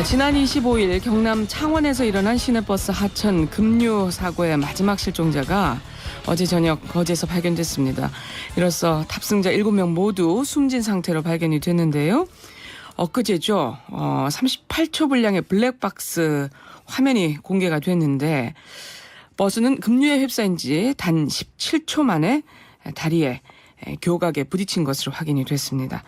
네, 지난 25일 경남 창원에서 일어난 시내버스 하천 급류 사고의 마지막 실종자가 어제 저녁 거제에서 발견됐습니다. 이로써 탑승자 7명 모두 숨진 상태로 발견이 됐는데요. 엊그제죠. 어, 38초 분량의 블랙박스 화면이 공개가 됐는데 버스는 급류에 휩싸인 지 단 17초 만에 다리에 교각에 부딪힌 것으로 확인이 됐습니다.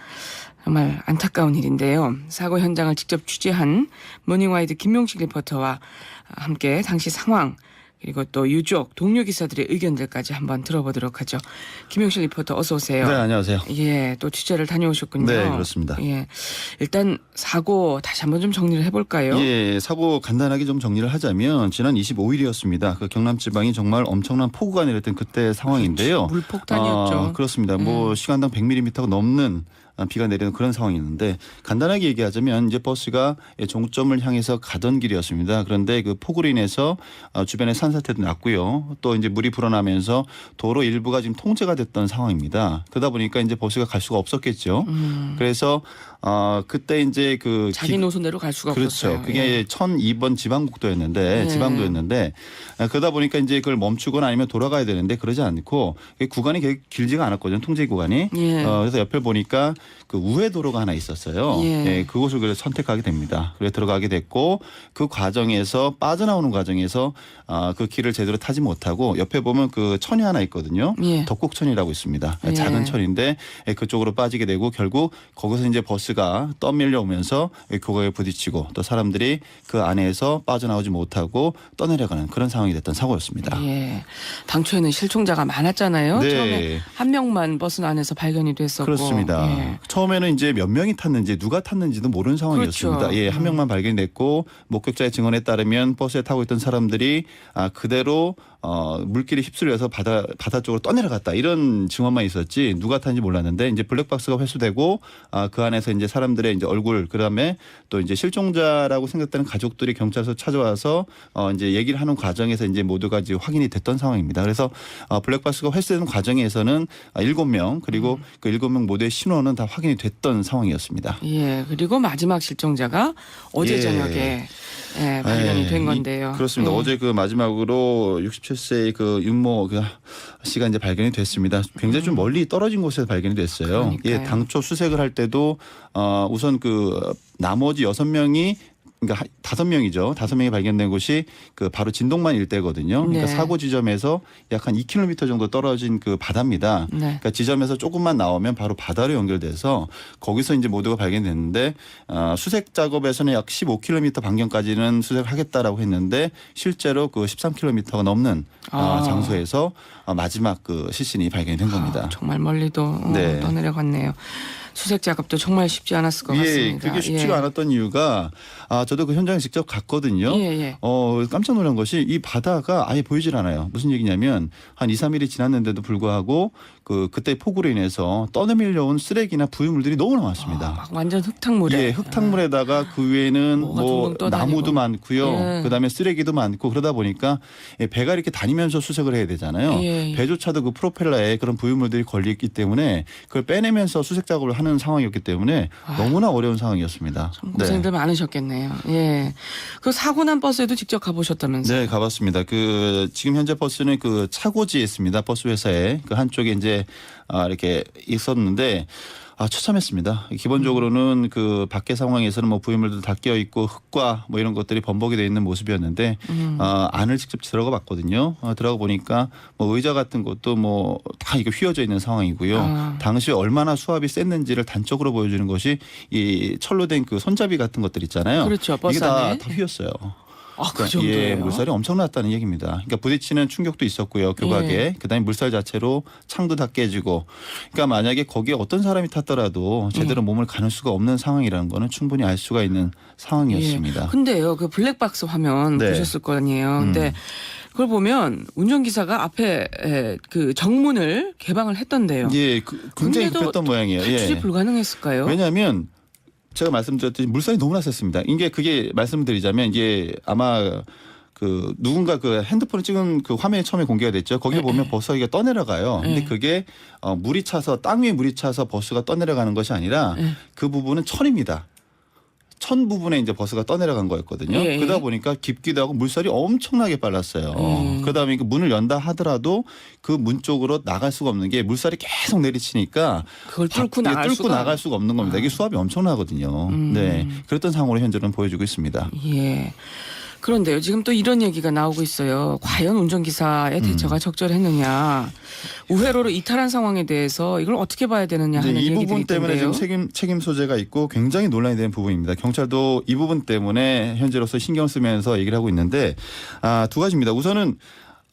정말 안타까운 일인데요. 사고 현장을 직접 취재한 모닝와이드 김용식 리포터와 함께 당시 상황 그리고 또 유족 동료 기사들의 의견들까지 한번 들어보도록 하죠. 김용식 리포터 어서 오세요. 네, 안녕하세요. 예, 또 취재를 다녀오셨군요. 네, 그렇습니다. 예, 일단 사고 다시 한번 좀 정리를 해볼까요? 예, 사고 간단하게 좀 정리를 하자면 지난 25일이었습니다. 그 경남 지방이 정말 엄청난 폭우가 내렸던 그때 상황인데요. 물폭탄이었죠. 아, 그렇습니다. 뭐 시간당 100mm가 넘는 아, 비가 내리는 그런 상황이었는데 간단하게 얘기하자면 이제 버스가 종점을 향해서 가던 길이었습니다. 그런데 그 폭우로 인해서 어, 주변에 산사태도 났고요. 또 이제 물이 불어나면서 도로 일부가 지금 통제가 됐던 상황입니다. 그러다 보니까 이제 버스가 갈 수가 없었겠죠. 그래서 어 그때 이제 그 음. 자기 기- 노선대로 갈 수가 그렇죠. 없었어요. 예. 그게 1002번 지방국도였는데 네. 지방도였는데 아, 그러다 보니까 이제 그걸 멈추거나 아니면 돌아가야 되는데 그러지 않고 그 구간이 길지가 않았거든요. 통제 구간이. 예. 어, 그래서 옆에 보니까 그 우회 도로가 하나 있었어요. 예. 그곳을 그래서 선택하게 됩니다. 그래 들어가게 됐고 그 과정에서 빠져나오는 과정에서 아, 그 길을 제대로 타지 못하고 옆에 보면 그 천이 하나 있거든요. 예. 덕곡천이라고 있습니다. 예. 작은 천인데 예, 그쪽으로 빠지게 되고 결국 거기서 이제 버스가 떠밀려 오면서 교각에 부딪히고 또 사람들이 그 안에서 빠져나오지 못하고 떠내려가는 그런 상황이 됐던 사고였습니다. 예. 당초에는 실종자가 많았잖아요. 네. 처음에 한 명만 버스 안에서 발견이 됐었고. 그렇습니다. 예. 처음에는 이제 몇 명이 탔는지 누가 탔는지도 모르는 상황이었습니다. 그렇죠. 예, 한 명만 발견됐고 목격자의 증언에 따르면 버스에 타고 있던 사람들이 아, 그대로 어, 물길이 휩쓸려서 바다 바다 쪽으로 떠내려갔다 이런 증언만 있었지 누가 탔는지 몰랐는데 이제 블랙박스가 회수되고 아, 그 안에서 이제 사람들의 이제 얼굴 그다음에 또 이제 실종자라고 생각되는 가족들이 경찰서 찾아와서 어, 이제 얘기를 하는 과정에서 이제 모두가 이제 확인이 됐던 상황입니다. 그래서 어, 블랙박스가 회수되는 과정에서는 아, 일곱 명 그리고 음. 그 일곱 명 모두의 신원은 다 확인이 됐던 상황이었습니다. 예. 그리고 마지막 실종자가 어제 예. 저녁에 예, 발견이 예, 된 이- 건데요. 그렇습니다. 예. 어제 그 마지막으로 67세의 그 윤모 그 씨가 이제 발견이 됐습니다. 굉장히 좀 멀리 떨어진 곳에서 발견이 됐어요. 음. 그러니까요. 예, 당초 수색을 할 때도 어 우선 그 나머지 여섯 명이 그러니까 하- 다섯 명이죠. 다섯 명이 발견된 곳이 그 바로 진동만 일대거든요. 그러니까 네. 사고 지점에서 약 한 2km 정도 떨어진 그 바다입니다. 네. 그러니까 지점에서 조금만 나오면 바로 바다로 연결돼서 거기서 이제 모두가 발견됐는데 어, 수색 작업에서는 약 15km 반경까지는 수색하겠다라고 했는데 실제로 그 13km가 넘는 어, 아. 장소에서 어, 마지막 그 시신이 발견이 된 겁니다. 아, 정말 멀리도 어, 네. 떠내려갔네요. 수색 작업도 정말 쉽지 않았을 것 예, 같습니다. 그게 쉽지가 예. 않았던 이유가 아 저도 그 현장에 직접 갔거든요. 예, 예. 어 깜짝 놀란 것이 이 바다가 아예 보이질 않아요. 무슨 얘기냐면 한 2, 3일이 지났는데도 불구하고 그 그때 폭우로 인해서 떠내밀려온 쓰레기나 부유물들이 너무. 아, 막 완전 흙탕물에. 예, 흙탕물에다가 그 위에는 뭐가 뭐 떠다니고. 나무도 많고요. 예. 그다음에 쓰레기도 많고 그러다 보니까 예, 배가 이렇게 다니면서 수색을 해야 되잖아요. 예, 예. 배조차도 그 프로펠러에 그런 부유물들이 걸려 있기 때문에 그걸 빼내면서 수색 작업을 하는 상황이었기 때문에 너무나 어려운 상황이었습니다. 아. 고생들 많으셨겠네요. 예. 그 사고 난 버스에도 직접 가보셨다면서요? 네, 가봤습니다. 그 지금 현재 버스는 그 차고지에 있습니다. 버스 회사에 그 한쪽에 이제 아 이렇게 있었는데 아 처참했습니다. 기본적으로는 그 밖의 상황에서는 뭐 부유물도 다 끼어 있고 흙과 뭐 이런 것들이 범벅이 돼 있는 모습이었는데 음. 아 안을 직접 들어가 봤거든요. 아, 들어가 보니까 뭐 의자 같은 것도 뭐 다 이거 휘어져 있는 상황이고요. 아. 당시 얼마나 수압이 셌는지를 단적으로 보여주는 것이 이 철로 된 그 손잡이 같은 것들 있잖아요. 그렇죠, 버스 이게 다, 안에. 다 휘었어요. 아, 그 정도예요? 예, 물살이 엄청났다는 얘기입니다. 그러니까 부딪히는 충격도 있었고요. 교각에. 예. 그다음에 물살 자체로 창도 다 깨지고. 그러니까 만약에 거기에 어떤 사람이 탔더라도 제대로 음. 몸을 가눌 수가 없는 상황이라는 거는 충분히 알 수가 있는 상황이었습니다. 예. 근데요, 그 블랙박스 화면 네. 보셨을 거 아니에요. 음. 근데 그걸 보면 운전기사가 앞에 에, 그 정문을 개방을 했던데요. 예, 그, 굉장히 근데도 급했던 모양이에요. 예. 불가능했을까요? 왜냐하면 제가 말씀드렸듯이 물살이 너무나 셌습니다. 이게 그게 말씀드리자면 이게 아마 그 누군가 그 핸드폰을 찍은 그 화면이 처음에 공개가 됐죠. 거기에 네, 보면 버스가 떠내려가요. 근데 네. 그게 어 물이 차서 땅 위에 물이 차서 버스가 떠내려가는 것이 아니라 네. 그 부분은 천입니다. 천 부분에 이제 버스가 떠내려간 거였거든요. 예. 그러다 보니까 깊기도 하고 물살이 엄청나게 빨랐어요. 음. 그다음에 그 문을 연다 하더라도 그 문 쪽으로 나갈 수가 없는 게 물살이 계속 내리치니까 그걸 뚫고 나갈 뚫고 수가 나갈 수가 없는 겁니다. 이게 수압이 엄청나거든요. 음. 네, 그랬던 상황으로 현재는 보여주고 있습니다. 예. 그런데요, 지금 또 이런 얘기가 나오고 있어요. 과연 운전기사의 음. 대처가 적절했느냐. 우회로로 이탈한 상황에 대해서 이걸 어떻게 봐야 되느냐 하는 이 부분 때문에 있던데요. 지금 책임 책임 소재가 있고 굉장히 논란이 되는 부분입니다. 경찰도 이 부분 때문에 현재로서 신경 쓰면서 얘기를 하고 있는데 아, 두 가지입니다. 우선은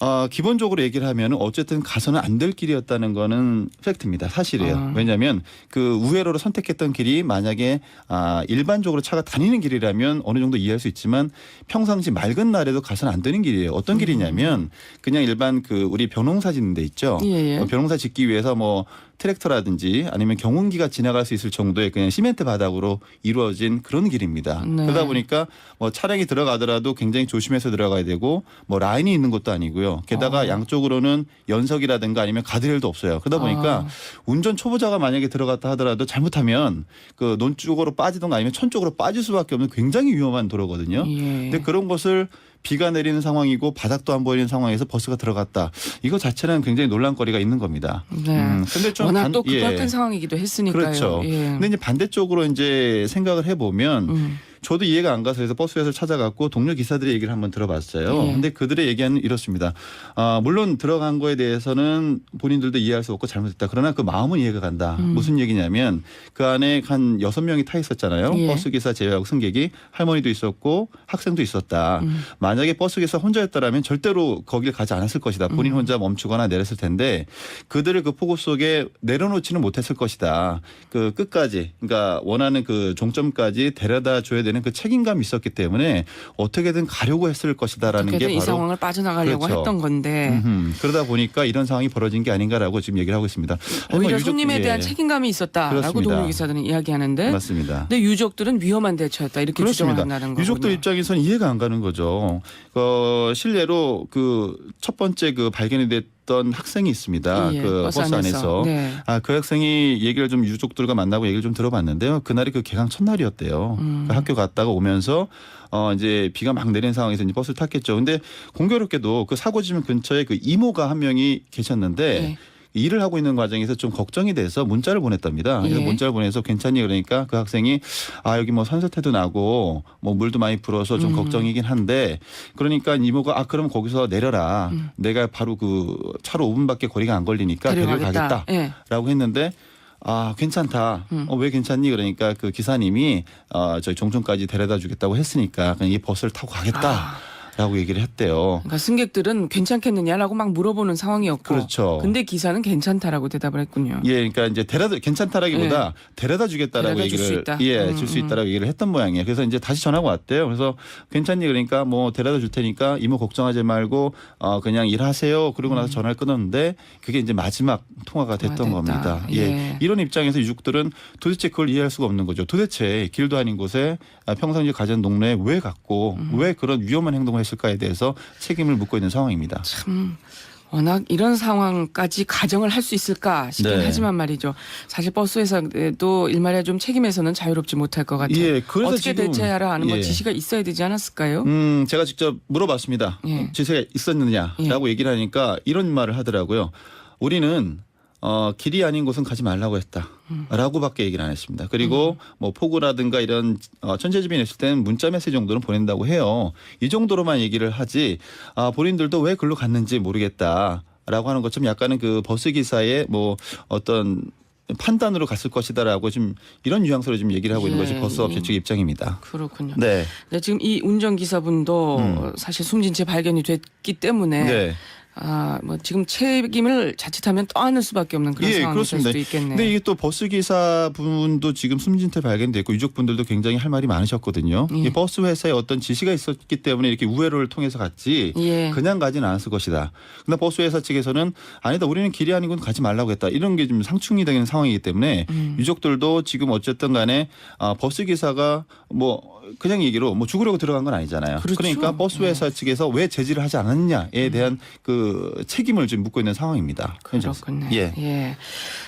어, 기본적으로 얘기를 하면 어쨌든 가서는 안 될 길이었다는 거는 팩트입니다. 사실이에요. 아. 왜냐하면 그 우회로로 선택했던 길이 만약에 아, 일반적으로 차가 다니는 길이라면 어느 정도 이해할 수 있지만 평상시 맑은 날에도 가서는 안 되는 길이에요. 어떤 길이냐면 그냥 일반 그 우리 벼농사 짓는 데 있죠. 예, 예. 어, 벼농사 짓기 위해서 뭐 트랙터라든지 아니면 경운기가 지나갈 수 있을 정도의 그냥 시멘트 바닥으로 이루어진 그런 길입니다. 네. 그러다 보니까 뭐 차량이 들어가더라도 굉장히 조심해서 들어가야 되고 뭐 라인이 있는 것도 아니고요. 게다가 어. 양쪽으로는 연석이라든가 아니면 가드레일도 없어요. 그러다 보니까 아. 운전 초보자가 만약에 들어갔다 하더라도 잘못하면 그 논 쪽으로 빠지던가 아니면 천 쪽으로 빠질 수밖에 없는 굉장히 위험한 도로거든요. 예. 근데 그런 것을 비가 내리는 상황이고 바닥도 안 보이는 상황에서 버스가 들어갔다. 이거 자체는 굉장히 논란거리가 있는 겁니다. 네. 음, 근데 좀 워낙 반- 또 급박한 예. 상황이기도 했으니까요. 그렇죠. 예. 근데 이제 반대쪽으로 이제 생각을 해보면 음. 저도 이해가 안 가서 그래서 버스 회사를 찾아갔고 동료 기사들의 얘기를 한번 들어봤어요. 예. 근데 그들의 얘기는 이렇습니다. 아, 물론 들어간 거에 대해서는 본인들도 이해할 수 없고 잘못했다. 그러나 그 마음은 이해가 간다. 음. 무슨 얘기냐면 그 안에 한 여섯 명이 타 있었잖아요. 예. 버스 기사 제외하고 승객이 할머니도 있었고 학생도 있었다. 음. 만약에 버스 기사 혼자였다라면 절대로 거길 가지 않았을 것이다. 본인 음. 혼자 멈추거나 내렸을 텐데 그들을 그 폭우 속에 내려놓지는 못했을 것이다. 그 끝까지 그러니까 원하는 그 종점까지 데려다 줘야 되는 그 책임감이 있었기 때문에 어떻게든 가려고 했을 것이다라는 게 어떻게든 이 바로 상황을 빠져나가려고 그렇죠. 했던 건데 음흠. 그러다 보니까 이런 상황이 벌어진 게 아닌가라고 지금 얘기를 하고 있습니다. 오히려 뭐 유족- 손님에 예, 대한 책임감이 있었다라고 그렇습니다. 동료 기사들은 이야기하는데 맞습니다. 근데 유족들은 위험한 대처였다 이렇게 그렇습니다. 주장한다는 거군요. 유족들 입장에서는 이해가 안 가는 거죠. 어, 실례로 그 첫 번째 그 발견이 됐 던 학생이 있습니다. 예, 그 버스, 안에서. 네. 아, 그 학생이 얘기를 좀 유족들과 만나고 얘기를 좀 들어봤는데요. 그날이 그 개강 첫날이었대요. 음. 그 학교 갔다가 오면서 어 이제 비가 막 내리는 상황에서 이제 버스를 탔겠죠. 근데 공교롭게도 그 사고지점 근처에 그 이모가 한 명이 계셨는데 예. 일을 하고 있는 과정에서 좀 걱정이 돼서 문자를 보냈답니다. 그래서 예. 문자를 보내서 괜찮니 그러니까 그 학생이 아 여기 뭐 산사태도 나고 뭐 물도 많이 불어서 좀 음. 걱정이긴 한데 그러니까 이모가 아 그럼 거기서 내려라. 음. 내가 바로 그 차로 5분밖에 거리가 안 걸리니까 데려가겠다. 데려가겠다. 예. 라고 했는데 아 괜찮다. 음. 어, 왜 괜찮니? 그러니까 그 기사님이 어, 저희 종촌까지 데려다 주겠다고 했으니까 그냥 이 버스를 타고 가겠다. 라고 얘기를 했대요. 그러니까 승객들은 괜찮겠느냐라고 막 물어보는 상황이었고 그렇죠. 근데 기사는 괜찮다라고 대답을 했군요. 예, 그러니까 이제 데려다 괜찮다라기보다 데려다 주겠다라고 네. 데려다 얘기를 있다. 예, 음, 줄 수 음. 있다라고 얘기를 했던 모양이에요. 그래서 이제 다시 전화가 왔대요. 그래서 괜찮니 그러니까 뭐 데려다 줄 테니까 이모 걱정하지 말고 어 그냥 일하세요. 그러고 나서 전화를 끊었는데 그게 이제 마지막 통화가 됐던 음. 통화됐다. 겁니다. 예. 예. 이런 입장에서 유족들은 도대체 그걸 이해할 수가 없는 거죠. 도대체 길도 아닌 곳에 아, 평상시 가전 동네에 왜 갔고 음. 왜 그런 위험한 행동을 했을까 에 대해서 책임을 묻고 있는 상황입니다. 참 워낙 이런 상황까지 가정을 할 수 있을까 싶긴 네. 하지만 말이죠. 사실 버스 회사도 일말에 좀 책임에서는 자유롭지 못할 것 같아요. 예, 그래서 어떻게 지금- 대처하라 하는 뭐 예. 지시가 있어야 되지 않았을까요? 음, 제가 직접 물어봤습니다. 예. 지세가 있었느냐라고 얘기를 하니까 이런 말을 하더라고요. 우리는 어, 길이 아닌 곳은 가지 말라고 했다. 라고밖에 얘기를 안 했습니다. 그리고 뭐 폭우라든가 이런 어, 천재지변 이 있을 때는 문자 메시지 정도는 보낸다고 해요. 이 정도로만 얘기를 하지 아, 본인들도 왜 글로 갔는지 모르겠다. 라고 하는 것처럼 약간은 그 버스 기사의 뭐 어떤 판단으로 갔을 것이다라고 지금 이런 뉘앙스로 지금 얘기를 하고 있는 예, 것이 버스 업체 예. 측 입장입니다. 그렇군요. 네. 네, 지금 이 운전 기사분도 음. 사실 숨진 채 발견이 됐기 때문에 네. 아, 뭐 지금 책임을 자칫하면 떠안을 수밖에 없는 그런 예, 상황이 될 그렇습니다. 수도 있겠네요. 근데 이게 또 버스 기사 분도 지금 숨진 채 발견됐고 유족분들도 굉장히 할 말이 많으셨거든요. 예. 이 버스 회사에 어떤 지시가 있었기 때문에 이렇게 우회로를 통해서 갔지 예. 그냥 가진 않았을 것이다. 근데 버스 회사 측에서는 아니다 우리는 길이 아닌 건 가지 말라고 했다. 이런 게 좀 상충이 되는 상황이기 때문에 음. 유족들도 지금 어쨌든 간에 아, 버스 기사가 뭐 그냥 얘기로 뭐 죽으려고 들어간 건 아니잖아요. 그렇죠. 러니까 버스 회사 측에서 왜 제지를 하지 않았느냐에 대한 그 책임을 지금 묻고 있는 상황입니다. 그렇군요. 예. 예.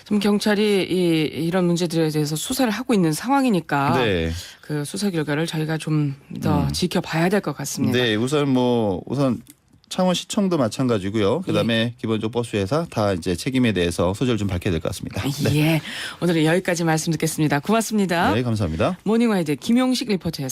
지금 경찰이 이 이런 문제들에 대해서 수사를 하고 있는 상황이니까 네. 그 수사 결과를 저희가 좀 더 음. 지켜봐야 될 것 같습니다. 네, 우선 뭐 우선 창원 시청도 마찬가지고요. 그다음에 기본적으로 버스 회사 다 이제 책임에 대해서 소재를 좀 밝혀야 될 것 같습니다. 네. 예. 오늘은 여기까지 말씀 듣겠습니다. 고맙습니다. 네, 감사합니다. 모닝와이드 김용식 리포터였습니다.